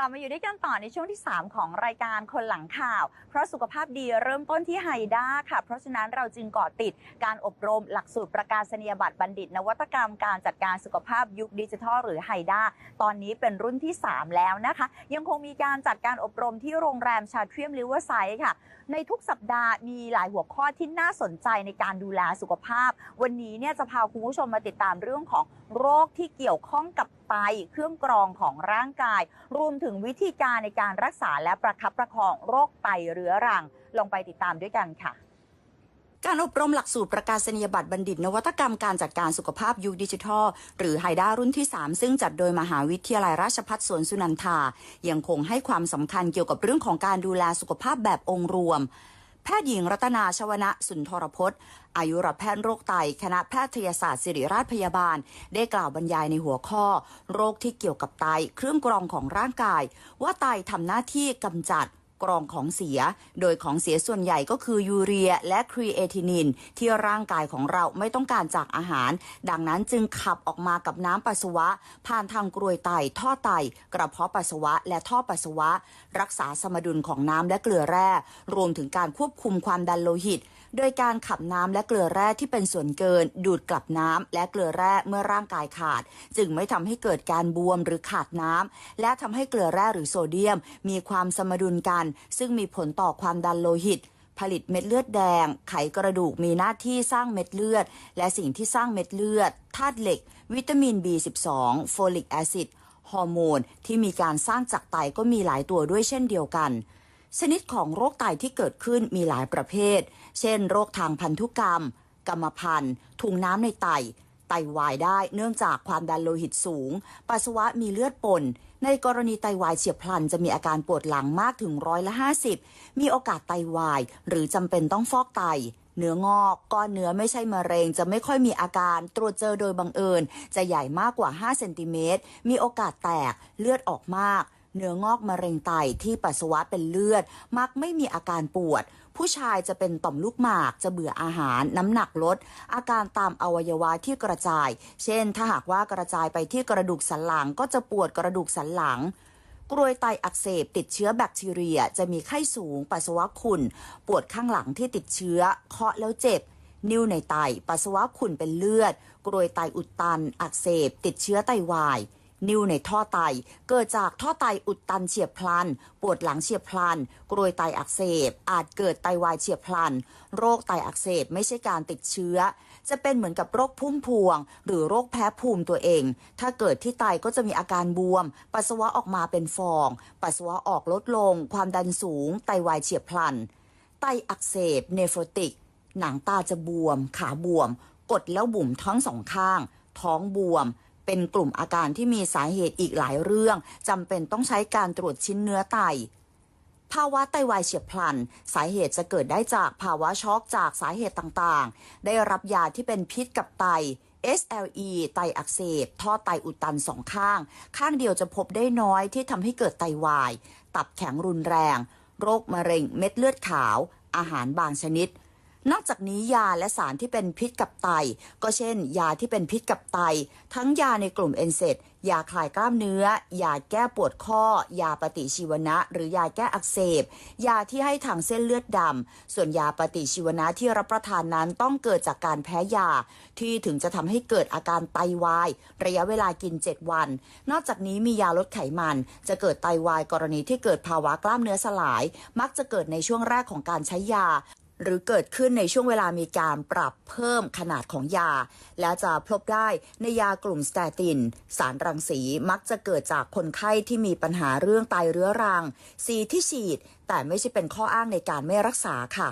ลับมาอยู่ด้วยกันต่อในช่วงที่ 3 ของรายการคนหลังข่าว เพราะสุขภาพดีเริ่มต้นที่ไฮด้าค่ะ เพราะฉะนั้นเราจึงเกาะติดการอบรมหลักสูตรประกาศนียบัตรบัณฑิต นวัตกรรมการจัดการสุขภาพยุคดิจิทัลหรือไฮด้าตอนนี้เป็นรุ่นที่ 3 แล้วนะคะ ยังคงมีการจัดการอบรมที่โรงแรมชาเทียมริเวอร์ไซด์ค่ะ ในทุกสัปดาห์มีหลายหัวข้อที่น่าสนใจในการดูแลสุขภาพ วันนี้เนี่ยจะพาคุณผู้ชมมาติดตามเรื่องของโรคที่เกี่ยวข้องกับ ไต เครื่องกรองของร่างกาย รวมถึงวิธีการในการรักษาและประคับประคองโรคไตเรื้อรัง ลองไปติดตามด้วยกันค่ะการอบรมหลักสูตรประกาศนียบัตรบัณฑิต นวัตกรรมการจัดการสุขภาพยุคดิจิทัล หรือไฮด้ารุ่นที่ 3 ซึ่งจัดโดยมหาวิทยาลัยราชภัฏสวนสุนันทา ยังคงให้ความสำคัญเกี่ยวกับเรื่องของการดูแลสุขภาพแบบองค์รวม แพทย์หญิงรัตนาชวนะสุนทรพจน์ อายุรแพทย์โรคไต คณะแพทยศาสตร์ศิริราชพยาบาล ได้กล่าวบรรยายในหัวข้อ โรคที่เกี่ยวกับไตเครื่องกรองของร่างกาย ว่าไตทำหน้าที่กำจัด กรองของเสีย โดยของเสียส่วนใหญ่ก็คือยูเรียและครีเอทินิน ที่ร่างกายของเราไม่ต้องการจากอาหาร ดังนั้นจึงขับออกมากับน้ำปัสสาวะ ผ่านทางกรวยไต ท่อไต กระเพาะปัสสาวะ และท่อปัสสาวะ รักษาสมดุลของน้ำและเกลือแร่ รวมถึงการควบคุมความดันโลหิต โดยการขับน้ำและเกลือแร่ที่เป็นส่วนเกิน ดูดกลับน้ำและเกลือแร่เมื่อร่างกายขาด จึงไม่ทำให้เกิดการบวมหรือขาดน้ำและทำให้เกลือแร่หรือโซเดียม มีความสมดุลกัน ซึ่งมีผลต่อความดันโลหิตผลิตเม็ดเลือดแดง ไขกระดูกมีหน้าที่สร้างเม็ดเลือด และสิ่งที่สร้างเม็ดเลือด ธาตุเหล็ก วิตามิน B12 โฟลิกแอซิด ฮอร์โมน ที่มีการสร้างจากไตก็มีหลายตัวด้วยเช่นเดียวกัน ชนิดของโรคไตที่เกิดขึ้นมีหลายประเภท เช่น โรคทางพันธุกรรม กรรมพันธุ์ถุงน้ำในไต ไตวายได้เนื่องจากความดันโลหิตสูง ปัสสาวะมีเลือดปน ในกรณีไตวายเฉียบพลันจะมีอาการปวดหลังมากถึงร้อยละ50 มีโอกาสไตวาย หรือจำเป็นต้องฟอกไตเนื้องอกก้อนเนื้อไม่ใช่มะเร็ง จะไม่ค่อยมีอาการตรวจเจอโดยบังเอิญ จะใหญ่มากกว่า 5 เซนติเมตร มีโอกาสแตกเลือดออกมาก เนื้องอกมะเร็งไตที่ปัสสาวะเป็นเลือด มักไม่มีอาการปวด ผู้ชายจะเป็นต่อมลูกหมากจะเบื่ออาหาร น้ำหนักลด อาการตามอวัยวะที่กระจาย เช่น ถ้าหากว่ากระจายไปที่กระดูกสันหลังก็จะปวดกระดูกสันหลังกรวยไตอักเสบติดเชื้อแบคทีเรีย จะมีไข้สูง ปัสสาวะขุ่น ปวดข้างหลังที่ติดเชื้อ เคาะแล้วเจ็บ นิ่วในไต ปัสสาวะขุ่นเป็นเลือด กรวยไตอุดตัน อักเสบ ติดเชื้อไตวาย นิ่วในท่อไต เกิดจากท่อไตอุดตันเฉียบพลัน ปวดหลังเฉียบพลัน กรวยไตอักเสบ อาจเกิดไตวายเฉียบพลัน โรคไตอักเสบไม่ใช่การติดเชื้อ จะเป็นเหมือนกับโรคพุ่มพวง หรือโรคแพ้ภูมิตัวเอง ถ้าเกิดที่ไตก็จะมีอาการบวม ปัสสาวะออกมาเป็นฟอง ปัสสาวะออกลดลง ความดันสูง ไตวายเฉียบพลัน ไตอักเสบ เนฟรติก หนังตาจะบวม ขาบวม กดแล้วบุ๋มทั้งสองข้าง ท้องบวม เป็นกลุ่มอาการที่มีสาเหตุอีกหลายเรื่องจำเป็นต้องใช้การตรวจชิ้นเนื้อไตภาวะไตวายเฉียบพลัน สาเหตุจะเกิดได้จากภาวะช็อกจากสาเหตุต่างๆ ได้รับยาที่เป็นพิษกับไต SLE ไตอักเสบ ท่อไตอุดตันสองข้าง ข้างเดียวจะพบได้น้อยที่ทำให้เกิดไตวาย ตับแข็งรุนแรง โรคมะเร็งเม็ดเลือดขาว อาหารบางชนิด นอกจากนี้ยาและสารที่เป็นพิษกับไต ก็เช่น ยาที่เป็นพิษกับไต ทั้งยาในกลุ่มเอนเซดยาคลายกล้ามเนื้อ ยาแก้ปวดข้อ ยาปฏิชีวนะ หรือยาแก้อักเสบ ยาที่ให้ทางเส้นเลือดดำ ส่วนยาปฏิชีวนะที่รับประทานนั้นต้องเกิดจากการแพ้ยา ที่ถึงจะทำให้เกิดอาการไตวาย ระยะเวลากิน 7 วัน นอกจากนี้มียาลดไขมัน จะเกิดไตวายกรณีที่เกิดภาวะกล้ามเนื้อสลาย มักจะเกิดในช่วงแรกของการใช้ยา หรือเกิดขึ้นในช่วงเวลามีการปรับเพิ่มขนาดของยา และจะพบได้ในยากลุ่มสเตติน สารรังสีมักจะเกิดจากคนไข้ที่มีปัญหาเรื่องไตเรื้อรังสีที่ฉีด แต่ไม่ใช่เป็นข้ออ้างในการไม่รักษาค่ะ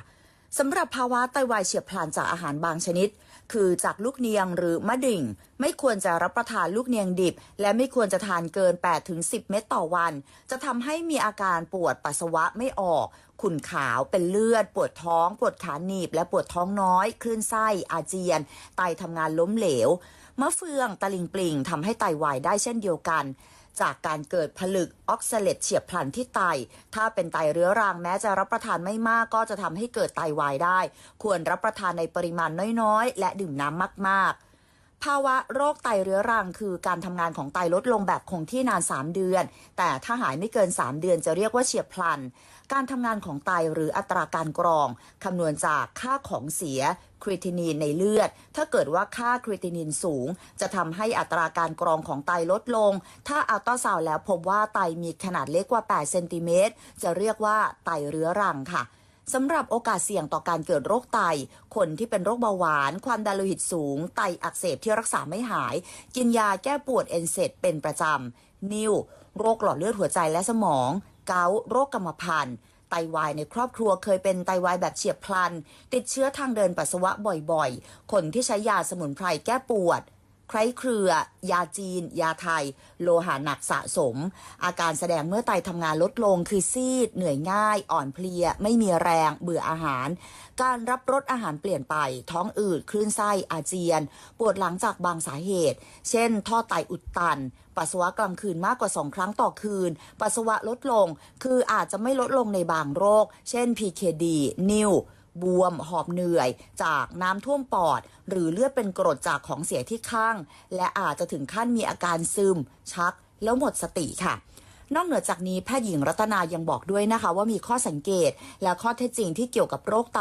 สำหรับภาวะไตวายเฉียบพลันจากอาหารบางชนิด คือจากลูกเนียงหรือมะดิ่ง ไม่ควรจะรับประทานลูกเนียงดิบ และไม่ควรจะทานเกิน 8-10 เม็ดต่อวัน จะทำให้มีอาการปวดปัสสาวะไม่ออก ขุ่นขาวเป็นเลือด ปวดท้อง ปวดขาหนีบ และปวดท้องน้อย คลื่นไส้ อาเจียน ไตทำงานล้มเหลว มะเฟือง ตะลิงปลิงทำให้ไตวายได้เช่นเดียวกัน จากการเกิดผลึกออกซาเลตเฉียบพลันที่ไต ถ้าเป็นไตเรื้อรังแม้จะรับประทานไม่มากก็จะทำให้เกิดไตวายได้ ควรรับประทานในปริมาณน้อยๆ และดื่มน้ำมากๆ ภาวะโรคไตเรื้อรังคือการทำงานของไตลดลงแบบคงที่นาน 3 เดือน แต่ถ้าหายไม่เกิน 3 เดือนจะเรียกว่าเฉียบพลัน การทำงานของไตหรืออัตราการกรองคำนวณจากค่าของเสียครีตินีนในเลือด ถ้าเกิดว่าค่าครีตินีนสูง จะทำให้อัตราการกรองของไตลดลง ถ้าอัลตราซาวแล้วพบว่าไตมีขนาดเล็กกว่า 8 เซนติเมตร จะเรียกว่าไตเรื้อรังค่ะ สำหรับโอกาสเสี่ยงต่อการเกิดโรคไต คนที่เป็นโรคเบาหวาน ความดันโลหิตสูง ไตอักเสบที่รักษาไม่หาย กินยาแก้ปวดเอนเซดเป็นประจำ นิ่ว โรคหลอดเลือดหัวใจและสมอง เกาต์โรคกรรมพันธุ์ไตวายในครอบครัวเคยเป็นไตวายแบบเฉียบพลัน ติดเชื้อทางเดินปัสสาวะบ่อยๆ คนที่ใช้ยาสมุนไพรแก้ปวด ไคร้เครือ ยาจีน ยาไทย โลหะหนักสะสม อาการแสดงเมื่อไตทำงานลดลงคือซีด เหนื่อยง่าย อ่อนเพลีย ไม่มีแรง เบื่ออาหาร การรับรสอาหารเปลี่ยนไป ท้องอืด คลื่นไส้ อาเจียน ปวดหลังจากบางสาเหตุ เช่น ท่อไตอุดตัน ปัสสาวะกลางคืนมากกว่า 2 ครั้งต่อคืน ปัสสาวะลดลง คืออาจจะไม่ลดลงในบางโรค เช่น PKD นิว บวม หอบเหนื่อย จากน้ำท่วมปอด หรือเลือดเป็นกรดจากของเสียที่ข้าง และอาจจะถึงขั้นมีอาการซึม ชัก แล้วหมดสติค่ะ นอกเหนือจากนี้แพทย์หญิงรัตนายังบอกด้วยนะคะ ว่ามีข้อสังเกตและข้อเท็จจริงที่เกี่ยวกับโรคไต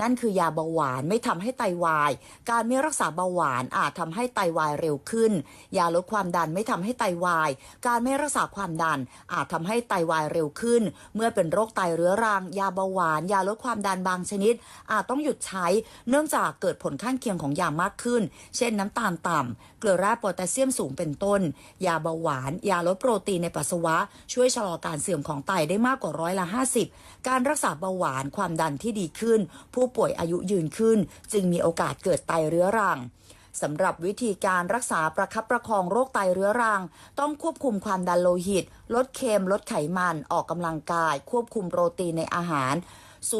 นั่นคือยาเบาหวานไม่ทำให้ไตวาย การไม่รักษาเบาหวานอาจทำให้ไตวายเร็วขึ้น ยาลดความดันไม่ทำให้ไตวาย การไม่รักษาความดันอาจทำให้ไตวายเร็วขึ้น เมื่อเป็นโรคไตเรื้อรัง ยาเบาหวาน ยาลดความดันบางชนิด อาจต้องหยุดใช้ เนื่องจากเกิดผลข้างเคียงของยามากขึ้น เช่นน้ำตาลต่ำเกลือแร่โพแทสเซียมสูงเป็นต้น ยาเบาหวาน ยาลดโปรตีนในปัสสาวะช่วยชะลอการเสื่อมของไตได้มากกว่าร้อยละ 50 การรักษาเบาหวานความดันที่ดีขึ้น ผู้ป่วยอายุยืนขึ้น จึงมีโอกาสเกิดไตเรื้อรังสำหรับวิธีการรักษาประคับประคองโรคไตเรื้อรัง ต้องควบคุมความดันโลหิต ลดเค็ม ลดไขมัน ออกกำลังกาย ควบคุมโปรตีนในอาหาร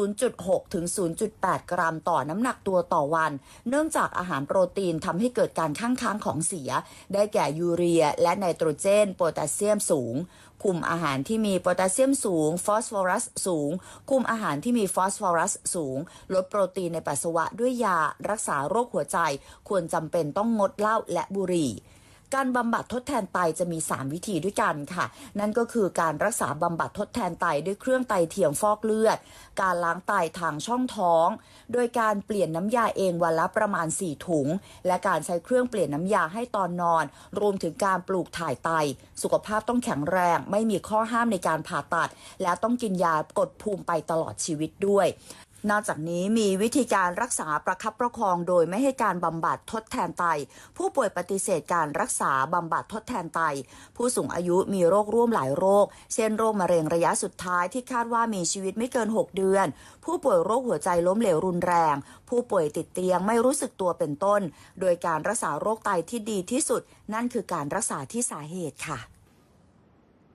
0.6 ถึง 0.8 กรัมต่อน้ำหนักตัวต่อวัน เนื่องจากอาหารโปรตีนทำให้เกิดการข้างค้างของเสีย ได้แก่ยูเรีย และไนโตรเจน โพแทสเซียมสูงคุมอาหารที่มีโพแทสเซียมสูง ฟอสฟอรัสสูง คุมอาหารที่มีฟอสฟอรัสสูง ลดโปรตีนในปัสสาวะด้วยยา รักษาโรคหัวใจ ควรจำเป็นต้องงดเหล้าและบุหรี่ การบำบัดทดแทนไตจะมี 3 วิธีด้วยกันค่ะ นั่นก็คือการรักษาบำบัดทดแทนไตด้วยเครื่องไตเทียมฟอกเลือด การล้างไตทางช่องท้อง โดยการเปลี่ยนน้ำยาเองวันละประมาณ 4 ถุง และการใช้เครื่องเปลี่ยนน้ำยาให้ตอนนอน รวมถึงการปลูกถ่ายไต สุขภาพต้องแข็งแรง ไม่มีข้อห้ามในการผ่าตัด และต้องกินยากดภูมิไปตลอดชีวิตด้วย นอกจากนี้มีวิธีการรักษาประคับประคองโดยไม่ให้การบำบัดทดแทนไต ผู้ป่วยปฏิเสธการรักษาบำบัดทดแทนไต ผู้สูงอายุมีโรคร่วมหลายโรค เช่นโรคมะเร็งระยะสุดท้ายที่คาดว่ามีชีวิตไม่เกิน 6 เดือน ผู้ป่วยโรคหัวใจล้มเหลวรุนแรง ผู้ป่วยติดเตียงไม่รู้สึกตัวเป็นต้น โดยการรักษาโรคไตที่ดีที่สุด นั่นคือการรักษาที่สาเหตุค่ะ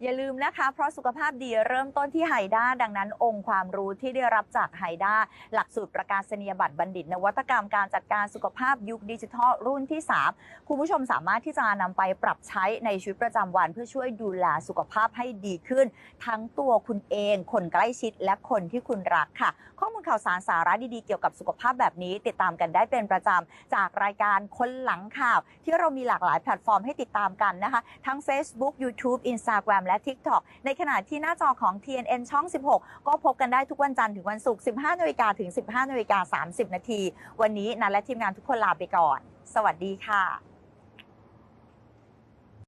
อย่าลืมนะคะ เพราะสุขภาพดีเริ่มต้นที่ไฮด้า ดังนั้นองค์ความรู้ที่ได้รับจากไฮด้า หลักสูตรประกาศนียบัตรบัณฑิต นวัตกรรมการจัดการสุขภาพยุคดิจิทัลรุ่นที่ 3 คุณผู้ชมสามารถที่จะนำไปปรับใช้ในชีวิตประจำวัน เพื่อช่วยดูแลสุขภาพให้ดีขึ้น ทั้งตัวคุณเอง คนใกล้ชิดและคนที่คุณรักค่ะ ข้อมูลข่าวสารสาระดีๆเกี่ยวกับสุขภาพแบบนี้ ติดตามกันได้เป็นประจำจากรายการคนหลังข่าว ที่เรามีหลากหลายแพลตฟอร์มให้ติดตามกันนะคะ ทั้ง Facebook YouTube Instagram และ TikTok ในขณะที่หน้าจอของ TNN ช่อง 16 ก็พบกันได้ทุกวันจันทร์ถึงวันศุกร์ 15นาฬิกาถึง 15นาฬิกา30 นาที วันนี้นันและทีมงานทุกคนลาไปก่อน สวัสดีค่ะ